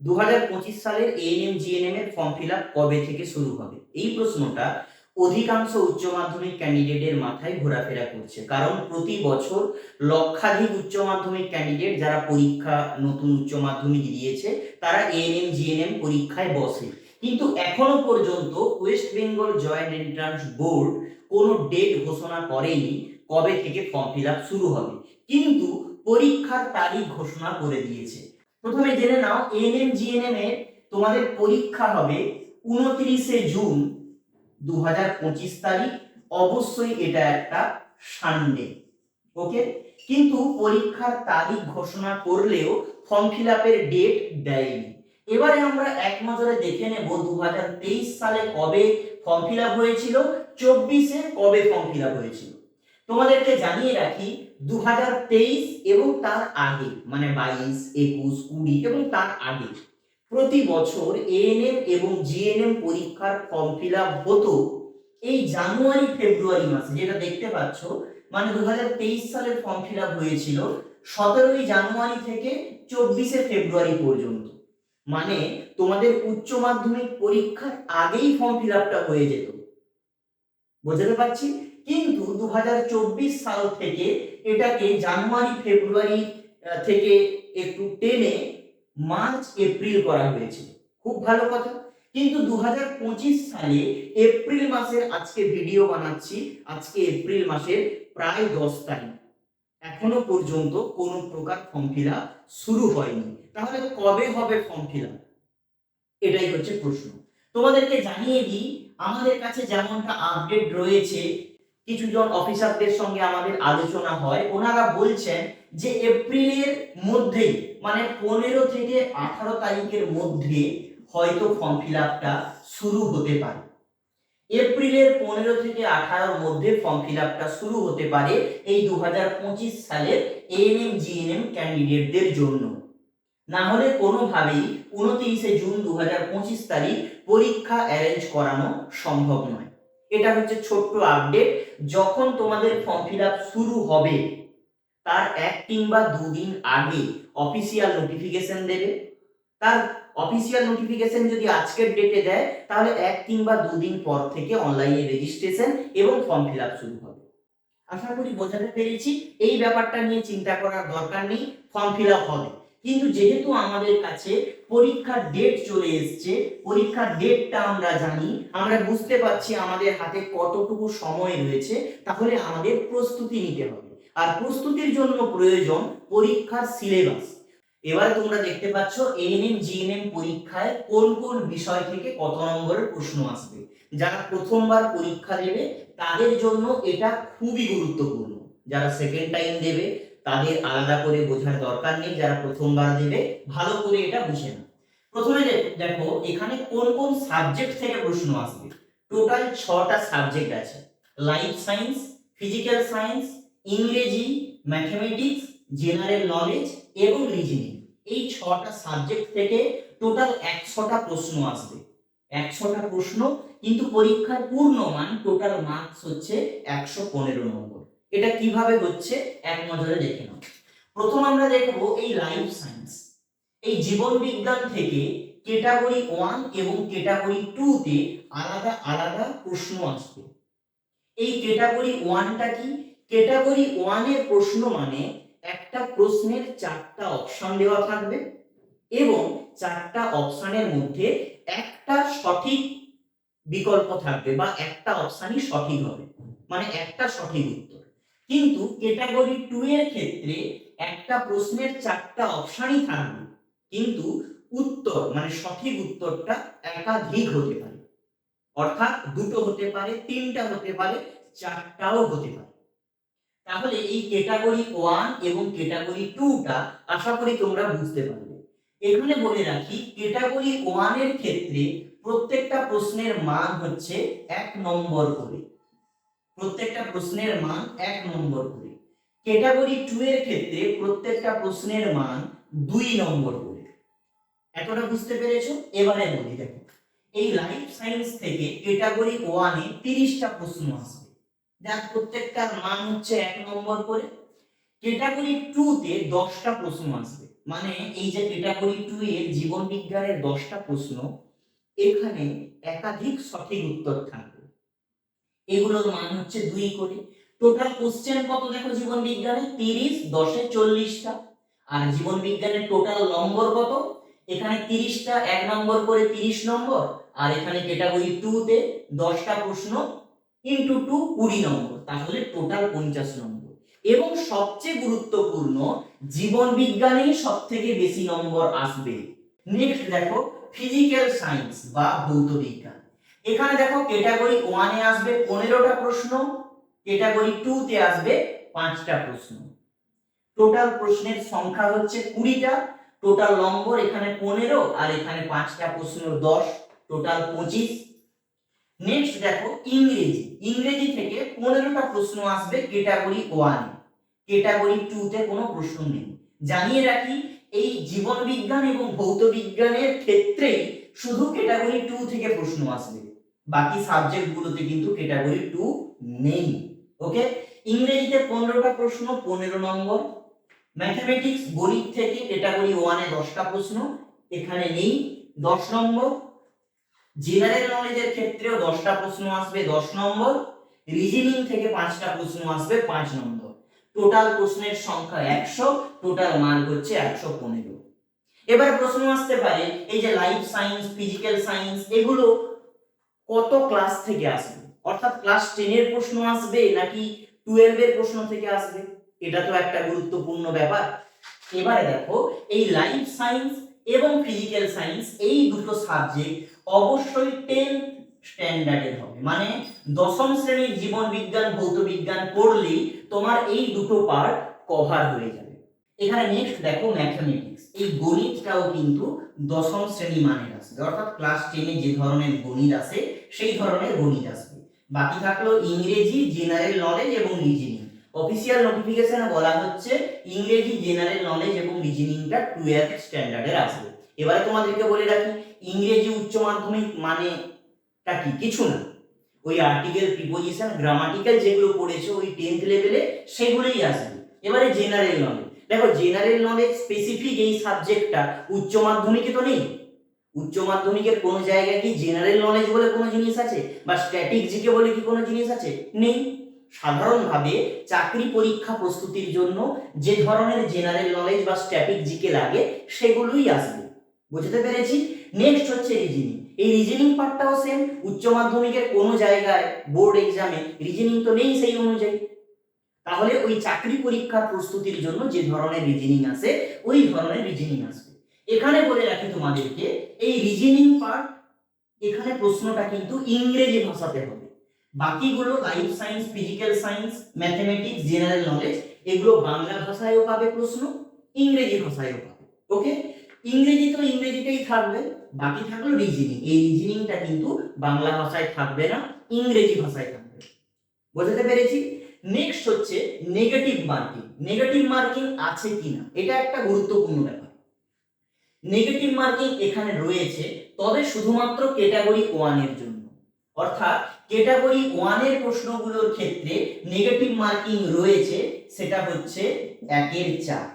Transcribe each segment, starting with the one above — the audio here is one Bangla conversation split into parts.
দু হাজার পঁচিশ সালের এএনএম জিএনএম এর ফর্ম ফিল কবে থেকে শুরু হবে? এই প্রশ্নটা অধিকাংশ উচ্চ মাধ্যমিক ক্যান্ডিডেটের মাথায় ঘোরাফেরা করছে। কারণ প্রতি বছর লক্ষাধিক উচ্চ মাধ্যমিক ক্যান্ডিডেট যারা পরীক্ষা নতুন উচ্চ মাধ্যমিক দিয়েছে, তারা এএনএম জিএনএম পরীক্ষায় বসে। কিন্তু এখনও পর্যন্ত West Bengal joint entrance board কোনো ডেট ঘোষণা করেনি কবে থেকে ফর্ম ফিল শুরু হবে। কিন্তু পরীক্ষার তারিখ ঘোষণা করে দিয়েছে। প্রথমে জেনে নাও এএনএম জিএনএম এর তোমাদের পরীক্ষা হবে উনত্রিশে জুন দু হাজার পঁচিশ তারিখ। অবশ্যই এটা একটা সানডে, ওকে? কিন্তু পরীক্ষার তারিখ ঘোষণা করলেও ফর্ম ফিল আপের ডেট দেয়নি। এবারে আমরা এক নজরে দেখে নেব দু হাজার তেইশ সালে কবে ফর্ম ফিল আপ হয়েছিল, চব্বিশে কবে ফর্ম ফিল আপ হয়েছিল। তোমাদেরকে জানিয়ে রাখি দু হাজার তেইশ এবং তার আগে মানে বাইশ, একুশ, কুড়ি এবং তার আগে প্রতি বছর এএনএম এবং জিএনএম পরীক্ষার ফর্ম ফিল হতো এই জানুয়ারি, ফেব্রুয়ারি মাসে, যেটা দেখতে পাচ্ছ মানে দু হাজার তেইশ সালের ফর্ম ফিল হয়েছিল সতেরোই জানুয়ারি থেকে চব্বিশে ফেব্রুয়ারি পর্যন্ত। মানে তোমাদের উচ্চ মাধ্যমিক পরীক্ষার আগেই ফর্ম ফিল আপটা হয়ে যেত। বুঝতে পারছি? দু হাজার চব্বিশ সাল থেকে এটাকে জানুয়ারি, ফেব্রুয়ারি থেকে একটু টেনে মার্চ, এপ্রিল করা হয়েছিল খুব ভালো কথা। কিন্তু দু হাজার পঁচিশ সালে এপ্রিল মাসের আজকে ভিডিও বানাচ্ছি। আজকে এপ্রিল মাসের প্রায় দশ তারিখ। এখনও পর্যন্ত কোনো প্রকার ফর্ম ফিল শুরু হয়নি। তাহলে কবে হবে ফর্ম ফিল এটাই হচ্ছে প্রশ্ন। তোমাদেরকে জানিয়ে দিই, আমাদের কাছে যেমনটা আপডেট রয়েছে কিছুজন অফিসারদের সঙ্গে আমাদের আলোচনা হয়। ওনারা বলছেন যে এপ্রিলের মধ্যেই মানে পনেরো থেকে আঠারো তারিখের মধ্যে হয়তো ফর্ম ফিল আপটা শুরু হতে পারে। এপ্রিলের পনেরো থেকে আঠারোর মধ্যে ফর্ম ফিল আপটা শুরু হতে পারে এই দু হাজার পঁচিশ সালের এএনএম জিএনএম ক্যান্ডিডেটদের জন্য। না হলে কোনোভাবেই উনত্রিশে জুন দু হাজার পঁচিশ তারিখ পরীক্ষা অ্যারেঞ্জ করানো সম্ভব নয়। এটা হচ্ছে ছোট্ট আপডেট যখন তোমাদের ফর্ম ফিল শুরু হবে, তার এক কিংবা দুদিন আগে অফিসিয়াল নোটিফিকেশন দেবে। তার অফিসিয়াল নোটিফিকেশন যদি আজকের ডেটে দেয়, তাহলে এক কিংবা দুদিন পর থেকে অনলাইনে রেজিস্ট্রেশন এবং ফর্ম ফিল শুরু হবে। আশা করি বোঝাতে পেরেছি। এই ব্যাপারটা নিয়ে চিন্তা করার দরকার নেই ফর্ম ফিল হবে। কিন্তু যেহেতু আমাদের কাছে পরীক্ষার ডেট চলে এসছে, পরীক্ষার ডেটটা আমরা জানি, আমরা বুঝতে পারছি আমাদের হাতে কতটুকু সময় রয়েছে, তাহলে আমাদের প্রস্তুতি নিতে হবে। আর প্রস্তুতির জন্য প্রয়োজন পরীক্ষার সিলেবাস এবার তোমরা দেখতে পাচ্ছ এএনএম জিএনএম পরীক্ষায় কোন কোন বিষয় থেকে কত নম্বরের প্রশ্ন আসবে। যারা প্রথমবার পরীক্ষা দেবে, তাদের জন্য এটা খুবই গুরুত্বপূর্ণ। যারা সেকেন্ড টাইম দেবে তাদের আলাদা করে বোঝার দরকার নেই, যারা প্রথমবার দেবে, ভালো করে এটা বুঝে না প্রথমে দেখো, এখানে কোন কোন সাবজেক্ট থেকে প্রশ্ন আসবে? টোটাল ছটা সাবজেক্ট আছে। লাইফ সায়েন্স ফিজিক্যাল সায়েন্স ইংরেজি ম্যাথমেটিক্স জেনারেল নলেজ এবং রিজনিং এই ছটা সাবজেক্ট থেকে টোটাল একশোটা প্রশ্ন আসবে। একশোটা প্রশ্ন, কিন্তু পরীক্ষার পূর্ণ মান টোটাল মার্কস হচ্ছে একশো পনেরো নম্বর। এটা কীভাবে হচ্ছে এক নজরে দেখে নাও। প্রথম আমরা দেখব এই লাইফ সায়েন্স এই জীবন বিজ্ঞান থেকে ক্যাটাগরি ওয়ান এবং ক্যাটাগরি টু তে আলাদা আলাদা প্রশ্ন আসবে। এই ক্যাটাগরি ওয়ানটা কি? ক্যাটাগরি ওয়ানের প্রশ্ন মানে একটা প্রশ্নের চারটা অপশন দেওয়া থাকবে এবং চারটা অপশনের মধ্যে একটা সঠিক বিকল্প থাকবে বা একটা অপশনই সঠিক হবে। মানে একটা সঠিক উত্তর। কিন্তু ক্যাটাগরি টু এর ক্ষেত্রে একটা প্রশ্নের চারটা অপশনই থাকবে। কিন্তু উত্তর মানে সঠিক উত্তরটা একাধিক হতে পারে। অর্থাৎ দুটো হতে পারে, তিনটা হতে পারে, চারটাও হতে পারে। তাহলে এই ক্যাটাগরি ওয়ান এবং ক্যাটাগরি টুটা আশা করি তোমরা বুঝতে পারবে। এখানে বলে রাখি ক্যাটাগরি ওয়ানের ক্ষেত্রে প্রত্যেকটা প্রশ্নের মান হচ্ছে এক নম্বর করে। প্রত্যেকটা প্রশ্নের মান এক নম্বর করে। ক্যাটাগরি টু এর ক্ষেত্রে প্রত্যেকটা প্রশ্নের মান দুই নম্বর করে। এতটা বুঝতে পেরেছ? এবারে বলি দেখো। এই লাইফ সায়েন্স থেকে ক্যাটাগরি ওয়ানে তিরিশটা প্রশ্ন আসবে। যার প্রত্যেকটার মান হচ্ছে এক নম্বর করে। ক্যাটাগরি টু তে দশটা প্রশ্ন আসবে। মানে এই যে ক্যাটাগরি টু এর জীবন বিজ্ঞানের দশটা প্রশ্ন, এখানে একাধিক সঠিক উত্তর থাকবে। এগুলোর মান হচ্ছে দুই কোটি। টোটাল কোশ্চেন কত দেখো জীবন বিজ্ঞানে? তিরিশ, দশে চল্লিশটা। আর জীবন বিজ্ঞানের টোটাল নম্বর কত? এখানে তিরিশটা, এক নম্বর করে তিরিশ নম্বর, আর এখানে ক্যাটাগরি টু তে দশটা প্রশ্ন ইন্টু টু কুড়ি নম্বর। তাহলে টোটাল পঞ্চাশ নম্বর। এবং সবচেয়ে গুরুত্বপূর্ণ, জীবন বিজ্ঞানেই সব থেকে বেশি নম্বর আসবে। নেক্সট দেখো ফিজিক্যাল সায়েন্স বা ভৌত বিজ্ঞান। এখানে দেখো ক্যাটাগরি ওয়ানে আসবে পনেরোটা প্রশ্ন ক্যাটাগরি টু তে আসবে পাঁচটা প্রশ্ন। টোটাল প্রশ্নের সংখ্যা হচ্ছে কুড়িটা টোটাল নম্বর এখানে পনেরো আর এখানে পাঁচটা প্রশ্ন দশ টোটাল পঁচিশ। নেক্সট দেখো ইংরেজি ইংরেজি থেকে পনেরোটা প্রশ্ন আসবে ক্যাটাগরি ওয়ানে ক্যাটাগরি টু তে কোনো প্রশ্ন নেই। জানিয়ে রাখি, এই জীবন বিজ্ঞান এবং ভৌত বিজ্ঞানের ক্ষেত্রেই শুধু ক্যাটাগরি টু থেকে প্রশ্ন আসবে। বাকি সাবজেক্ট গুলোতে কিন্তু ক্যাটাগরি টু নেই ওকে ইংরেজিতে পনেরোটা প্রশ্ন, পনেরো নম্বর। ম্যাথমেটিক্স গণিত থেকে ক্যাটাগরি ওয়ানে দশটা প্রশ্ন, এখানে নেই, দশ নম্বর। জেনারেল নলেজের ক্ষেত্রেও দশটা প্রশ্ন আসবে, দশ নম্বর। রিজনিং থেকে পাঁচটা প্রশ্ন আসবে, পাঁচ নম্বর। টোটাল প্রশ্নের সংখ্যা একশো টোটাল মার্ক হচ্ছে একশো পনেরো। এবার প্রশ্ন আসতে পারে, এই যে লাইফ সায়েন্স ফিজিক্যাল সায়েন্স এগুলো কত ক্লাস থেকে আসবে? অর্থাৎ ক্লাস টেনের প্রশ্ন আসবে নাকি টুয়েলভের প্রশ্ন থেকে আসবে? এটা তো একটা গুরুত্বপূর্ণ ব্যাপার। এবারে দেখো, এই লাইফ সায়েন্স এবং ফিজিক্যাল সায়েন্স এই দুটো সাবজেক্ট অবশ্যই টেন্থ স্ট্যান্ডার্ডের হবে। মানে দশম শ্রেণির জীবন বিজ্ঞান, ভৌত বিজ্ঞান পড়লেই তোমার এই দুটো পার্ট কভার হয়ে যাবে। এখানে নেক্সট দেখো ম্যাথমেটিক্স এই গণিতটাও কিন্তু দশম শ্রেণি মানের আসবে। অর্থাৎ ক্লাস টেনে যে ধরনের গণিত আসে সেই ধরনের গণিত আসবে। বাকি থাকল ইংরেজি জেনারেল নলেজ এবং রিজনিং অফিসিয়াল নোটিফিকেশনে বলা হচ্ছে ইংরেজি জেনারেল নলেজ এবং রিজনিংটা টুয়েলভ স্ট্যান্ডার্ডের আসবে। এবারে তোমাদেরকে বলে রাখি, ইংরেজি উচ্চ মাধ্যমিক মানে কি? কিছু না। ওই আর্টিকেল প্রিপোজিশন গ্রামাটিক্যাল যেগুলো পড়েছো ওই টেন্থ লেভেলে সেগুলোই আসবে। এবারে জেনারেল নলেজ দেখো জেনারেল নলেজ স্পেসিফিক এই সাবজেক্টটা উচ্চ মাধ্যমিকে তো নেই। উচ্চ মাধ্যমিকের কোনো জায়গায় কি জেনারেল নলেজ বলে কোনো জিনিস আছে? বা স্ট্যাটিক জিকে বলে কি কোনো জিনিস আছে? নেই। সাধারণভাবে চাকরি পরীক্ষা প্রস্তুতির জন্য যে ধরনের জেনারেল নলেজ বা স্ট্যাটিক জিকে লাগে, সেগুলোই আসবে। বুঝতে পেরেছি? নেক্সট হচ্ছে রিজনিং এই রিজনিং পার্টটাও সেম উচ্চ মাধ্যমিকের কোনো জায়গায় বোর্ড এক্সামে রিজনিং তো নেই সেই অনুযায়ী। তাহলে ওই চাকরি পরীক্ষার প্রস্তুতির জন্য যে ধরনের রিজনিং আসে ওই ধরনের রিজনিং আসবে। এখানে বলে রাখি তোমাদেরকে, এই রিজনিং পার্ট এখানে প্রশ্নটা কিন্তু ইংরেজি ভাষাতে হবে। বাকিগুলো life science physical science mathematics general knowledge এগুলো বাংলা ভাষায়ও পাবে প্রশ্ন, ইংরেজি ভাষায়ও পাবে। ওকে ইংরেজি তো ইংরেজিতেই থাকবে, বাকি থাকল রিজনিং এই রিজনিংটা কিন্তু বাংলা ভাষায় থাকবে না, ইংরেজি ভাষায় থাকবে। বোঝাতে পেরেছি? নেক্সট হচ্ছে নেগেটিভ মার্কিং নেগেটিভ মার্কিং আছে কিনা? এটা একটা গুরুত্বপূর্ণ ব্যাপার। নেগেটিভ মার্কিং এখানে রয়েছে, তবে শুধুমাত্র ক্যাটাগরি ওয়ানের জন্য। অর্থাৎ ক্যাটাগরি ওয়ানের প্রশ্নগুলোর ক্ষেত্রে নেগেটিভ মার্কিং রয়েছে, সেটা হচ্ছে একের চার।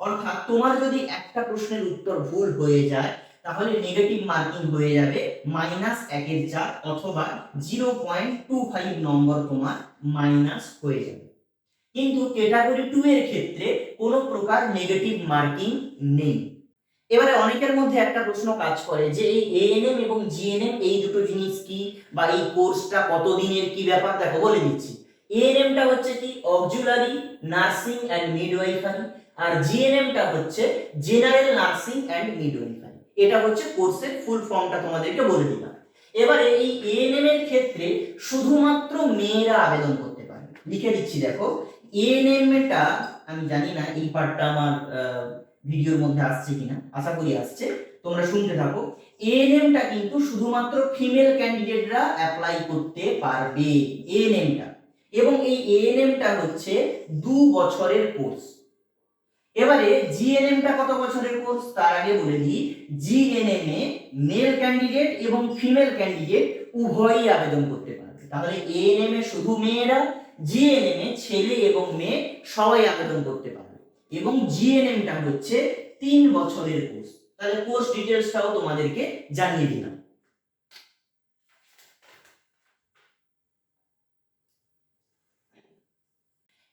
অর্থাৎ তোমার যদি একটা প্রশ্নের উত্তর ভুল হয়ে যায়, তাহলে নেগেটিভ মার্কিং হয়ে যাবে মাইনাস একের চার অথবা zero point two five number তোমার মাইনাস হয়ে যাবে। কিন্তু ক্যাটাগরি টু এর ক্ষেত্রে কোনো প্রকার নেগেটিভ মার্কিং নেই। এবারে অনেকের মধ্যে একটা প্রশ্ন কাজ করে যে এই এএনএম এবং জিএনএম এই দুটো জিনিস কি? বা এই কোর্সটা কতদিনের কি ব্যাপার? দেখো বলে দিচ্ছি। এএনএমটা হচ্ছে কি অক্সিলারি নার্সিং অ্যান্ড মিডওয়াইফারি আর জিএনএমটা হচ্ছে জেনারেল নার্সিং অ্যান্ড মিডওয়াইফারি এটা হচ্ছে কোর্সের ফুল ফর্মটা তোমাদেরকে বলে দিলাম। এবারে এই এএনএম এর ক্ষেত্রে শুধুমাত্র মেয়েরা আবেদন করতে পারে। লিখে দিচ্ছি, দেখো। এএনএমটা আমি জানি না, এই পার্টটা আমার ভিডিওর মধ্যে আসছে কিনা, আশা করি আসছে। তোমরা শুনতে থাকো। এএনএমটা কিন্তু শুধুমাত্র ফিমেল ক্যান্ডিডেটরা অ্যাপ্লাই করতে পারবে এএনএমটা এবং এই এএনএমটা হচ্ছে দু বছরের কোর্স এবারে জিএনএমটা কত বছরের কোর্স তার আগে বলে দিই জিএনএম এ মেল ক্যান্ডিডেট এবং ফিমেল ক্যান্ডিডেট উভয়ই আবেদন করতে পারবে। তাহলে এএনএম এ শুধু মেয়েরা জিএনএম এ ছেলে এবং মেয়ে সবাই আবেদন করতে পারবে। এবং জিএনএমটা হচ্ছে তিন বছরের কোর্স। তাহলে কোর্স ডিটেলসটাও তোমাদেরকে জানিয়ে দিলাম।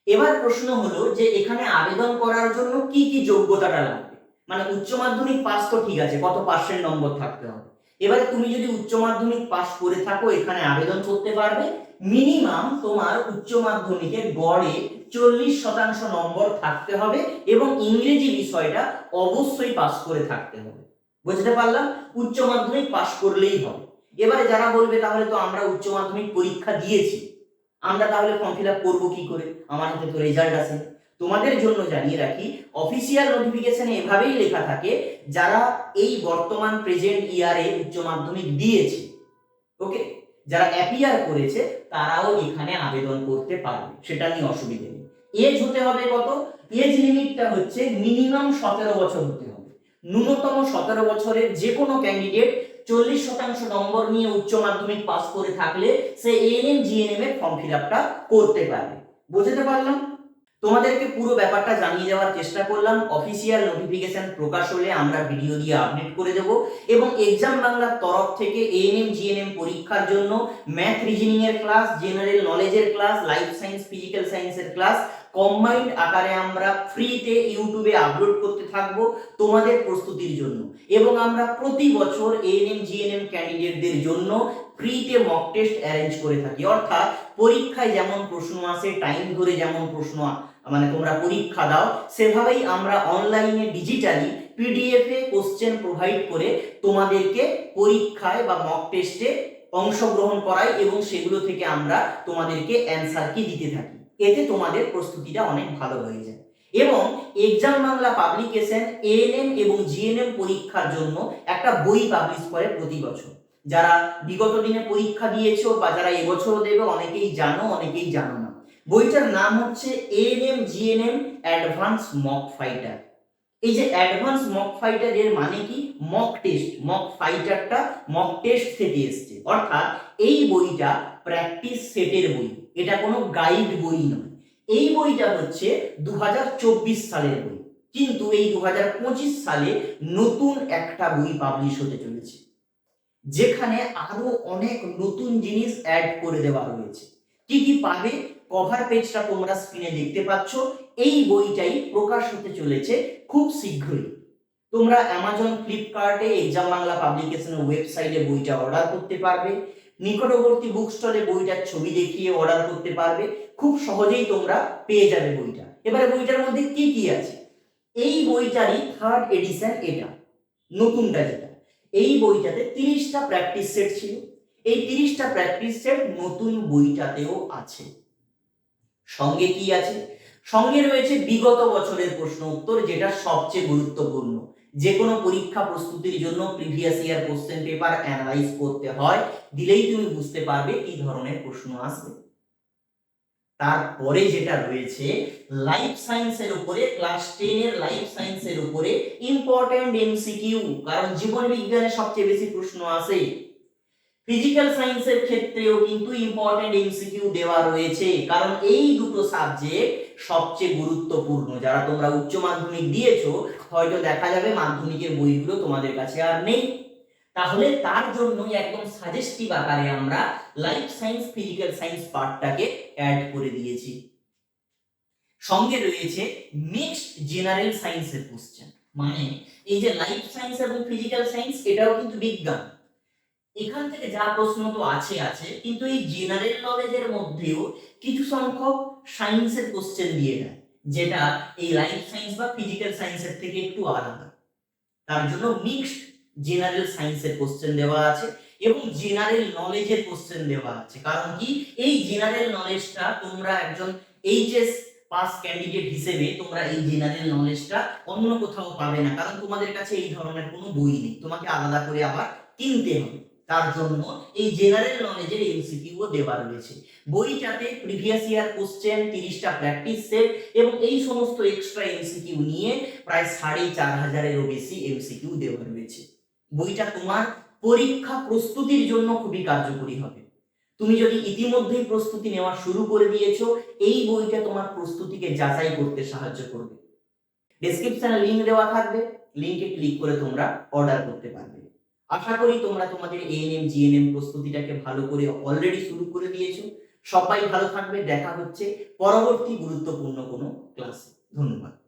এবার প্রশ্ন হলো যে এখানে আবেদন করার জন্য কি কি যোগ্যতাটা লাগবে? মানে উচ্চ মাধ্যমিক পাস তো ঠিক আছে, কত পার্সেন্ট নম্বর থাকতে হবে? এবারে তুমি যদি উচ্চ মাধ্যমিক পাস করে থাকো, এখানে আবেদন করতে পারবে। মিনিমাম তোমার উচ্চ মাধ্যমিকে গড়ে চল্লিশ শতাংশ নম্বর থাকতে হবে এবং ইংরেজি বিষয়টা অবশ্যই পাস করে থাকতে হবে। বুঝতে পারলাম? উচ্চ মাধ্যমিক পাস করলেই হবে। এবারে যারা বলবে, তাহলে তো আমরা উচ্চ মাধ্যমিক পরীক্ষা দিয়েছি। আমরা তাহলে ফর্ম ফিল আপ করব কি করে? আমার হাতে তো রেজাল্ট আছে। তোমাদের জন্য জানিয়ে রাখি অফিসিয়াল নোটিফিকেশনে এভাবেই লেখা থাকে, যারা এই বর্তমান প্রেজেন্ট ইয়ারে উচ্চ মাধ্যমিক দিয়েছে ওকে যারা অ্যাপিয়ার করেছে, তারাও এখানে আবেদন করতে পারবে। সেটা নিয়ে অসুবিধে এজ হতে হবে কত? এজ লিমিটটা হচ্ছে মিনিমাম সতেরো বছর হতে হবে। ন্যূনতম সতেরো বছরের যে কোনো ক্যান্ডিডেট চল্লিশ শতাংশ নম্বর নিয়ে উচ্চ মাধ্যমিক পাস করে থাকলে সে এএনএম জিএনএম এর ফর্ম ফিল আপটা করতে পারবে। বুঝতে পারলাম? তোমাদেরকে পুরো ব্যাপারটা জানিয়ে দেওয়ার চেষ্টা করলাম। অফিসিয়াল নোটিফিকেশন প্রকাশ হলে আমরা ভিডিও দিয়ে আপডেট করে দেব এবং এক্সাম বাংলার তরফ থেকে এএনএম জিএনএম পরীক্ষার জন্য ম্যাথ রিজনিং এর ক্লাস জেনারেল নলেজের ক্লাস লাইফ সায়েন্স ফিজিক্যাল সায়েন্সের ক্লাস কম্বাইন্ড আকারে আমরা ফ্রিতে ইউটিউবে আপলোড করতে থাকব তোমাদের প্রস্তুতির জন্য। এবং আমরা প্রতি বছর এএনএম জিএনএম ক্যান্ডিডেটদের জন্য ফ্রিতে মক টেস্ট অ্যারেঞ্জ করে থাকি। অর্থাৎ পরীক্ষায় যেমন প্রশ্ন আসে টাইম ধরে যেমন প্রশ্ন মানে তোমরা পরীক্ষা দাও, সেভাবেই আমরা অনলাইনে ডিজিটালি পিডিএফ কোশ্চেন প্রোভাইড করে তোমাদেরকে পরীক্ষায় বা মক টেস্টে অংশগ্রহণ করাই এবং সেগুলো থেকে আমরা তোমাদেরকে অ্যান্সার কি দিতে থাকি। এতে তোমাদের প্রস্তুতিটা অনেক ভালো হয়ে যায়। এবং এক্সাম বাংলা পাবলিকেশন এএনএম এবং জিএনএম পরীক্ষার জন্য একটা বই পাবলিশ করে প্রতি বছর। যারা বিগত দিনে পরীক্ষা দিয়েছ বা যারা এবছরও দেবে, অনেকেই জানো অনেকেই জানো না। বইটার নাম হচ্ছে ANM GNM advance mock fighter এই যে অ্যাডভান্স মক ফাইটার এর মানে কি? মক টেস্ট মক ফাইটারটা মক টেস্ট থেকে এসছে। অর্থাৎ এই বইটা প্র্যাকটিস সেটের বই। এটা কোনো গাইড বই নয়। এই বইটা হচ্ছে দু হাজার চব্বিশ সালের বই। কিন্তু এই দু হাজার পঁচিশ সালে নতুন একটা বই পাবলিশ হতে চলেছে। যেখানে আরও অনেক নতুন জিনিস অ্যাড করে দেওয়া হয়েছে কি কি পাবে? কভার পেজটা তোমরা স্ক্রিনে দেখতে পাচ্ছ। এই বইটাই প্রকাশ হতে চলেছে খুব শীঘ্রই। তোমরা অ্যামাজন ফ্লিপকার্টে এক্সাম বাংলা পাবলিকেশনের ওয়েবসাইটে বইটা অর্ডার করতে পারবে। নিকটবর্তী বুক স্টলে বইটার ছবি দেখিয়ে অর্ডার করতে পারবে। খুব সহজেই তোমরা পেয়ে যাবে বইটা। এবারে বইটার মধ্যে কি কি আছে? এই বইটারই থার্ড এডিশন এটা, নতুনটা যেটা। এই বইটাতে তিরিশটা প্র্যাকটিস সেট ছিল। এই তিরিশটা প্র্যাকটিস সেট নতুন বইটাতেও আছে। সঙ্গে কি আছে? সঙ্গে রয়েছে বিগত বছরের প্রশ্ন উত্তর, যেটা সবচেয়ে গুরুত্বপূর্ণ। যে কোনো পরীক্ষা প্রস্তুতির জন্য previous year question paper analyse করতে হয়, দিলেই তুমি বুঝতে পারবে কি ধরনের প্রশ্ন আসবে। তারপরে যেটা রয়েছে লাইফ সায়েন্সের উপরে ক্লাস টেন এর লাইফ সায়েন্সের উপরে ইম্পর্টেন্ট এমসিকিউ কারণ জীবন বিজ্ঞানে সবচেয়ে বেশি প্রশ্ন আসে। ফিজিক্যাল সায়েন্সের ক্ষেত্রেও কিন্তু ইম্পর্টেন্ট এমসিকিউ দেওয়া রয়েছে। কারণ এই দুটো সাবজেক্ট সবচেয়ে গুরুত্বপূর্ণ। যারা তোমরা উচ্চ মাধ্যমিক দিয়েছ, হয়তো দেখা যাবে মাধ্যমিকের বইগুলো তোমাদের কাছে আর নেই। তাহলে তার জন্যই একদম সাজেস্টিভ আকারে আমরা লাইফ সায়েন্স ফিজিক্যাল সায়েন্স পার্টটাকে অ্যাড করে দিয়েছি। সঙ্গে রয়েছে মিক্সড জেনারেল সায়েন্সের কোশ্চেন মানে এই যে লাইফ সায়েন্স এবং ফিজিক্যাল সায়েন্স এটাও কিন্তু বিজ্ঞান। এখান থেকে যা প্রশ্ন তো আছে আছে, কিন্তু এই জেনারেল নলেজের মধ্যেও কিছু সংখ্যক সায়েন্সের কোশ্চেন দিয়ে দেয়, যেটা এই লাইফ সায়েন্স বা ফিজিক্যাল সায়েন্সের থেকে একটু আলাদা। তার জন্য মিক্সড জেনারেল সায়েন্সের কোশ্চেন দেওয়া আছে এবং জেনারেল নলেজের কোশ্চেন দেওয়া আছে। কারণ কি? এই জেনারেল নলেজটা তোমরা একজন এইচএস পাস ক্যান্ডিডেট হিসেবে তোমরা এই জেনারেল নলেজটা অন্য কোথাও পাবে না, কারণ তোমাদের কাছে এই ধরনের কোনো বই নেই। তোমাকে আলাদা করে আবার কিনতে হবে। তার জন্য। এই জেনারেল নলেজের এমসিকিউ দেওয়া রয়েছে। বইটাতে প্রিভিয়াস ইয়ার কোশ্চেন তিরিশটা প্র্যাকটিস সেট এবং এই সমস্ত এক্সট্রা এমসিকিউ নিয়ে প্রায় সাড়ে চার হাজারেরও বেশি এমসিকিউ দেওয়া রয়েছে। বইটা তোমার পরীক্ষা প্রস্তুতির জন্য খুবই কার্যকরী হবে। তুমি যদি ইতিমধ্যেই প্রস্তুতি নেওয়া শুরু করে দিয়েছ, এই বইটা তোমার প্রস্তুতিকে যাচাই করতে সাহায্য করবে। ডেসক্রিপশনে লিংক দেওয়া থাকবে। লিঙ্কে ক্লিক করে তোমরা অর্ডার করতে পারবে। আশা করি তোমরা তোমাদের এএনএম জিএনএম প্রস্তুতিটাকে ভালো করে অলরেডি শুরু করে দিয়েছ। সবাই ভালো থাকবে। দেখা হচ্ছে পরবর্তী গুরুত্বপূর্ণ কোনো ক্লাসে ধন্যবাদ।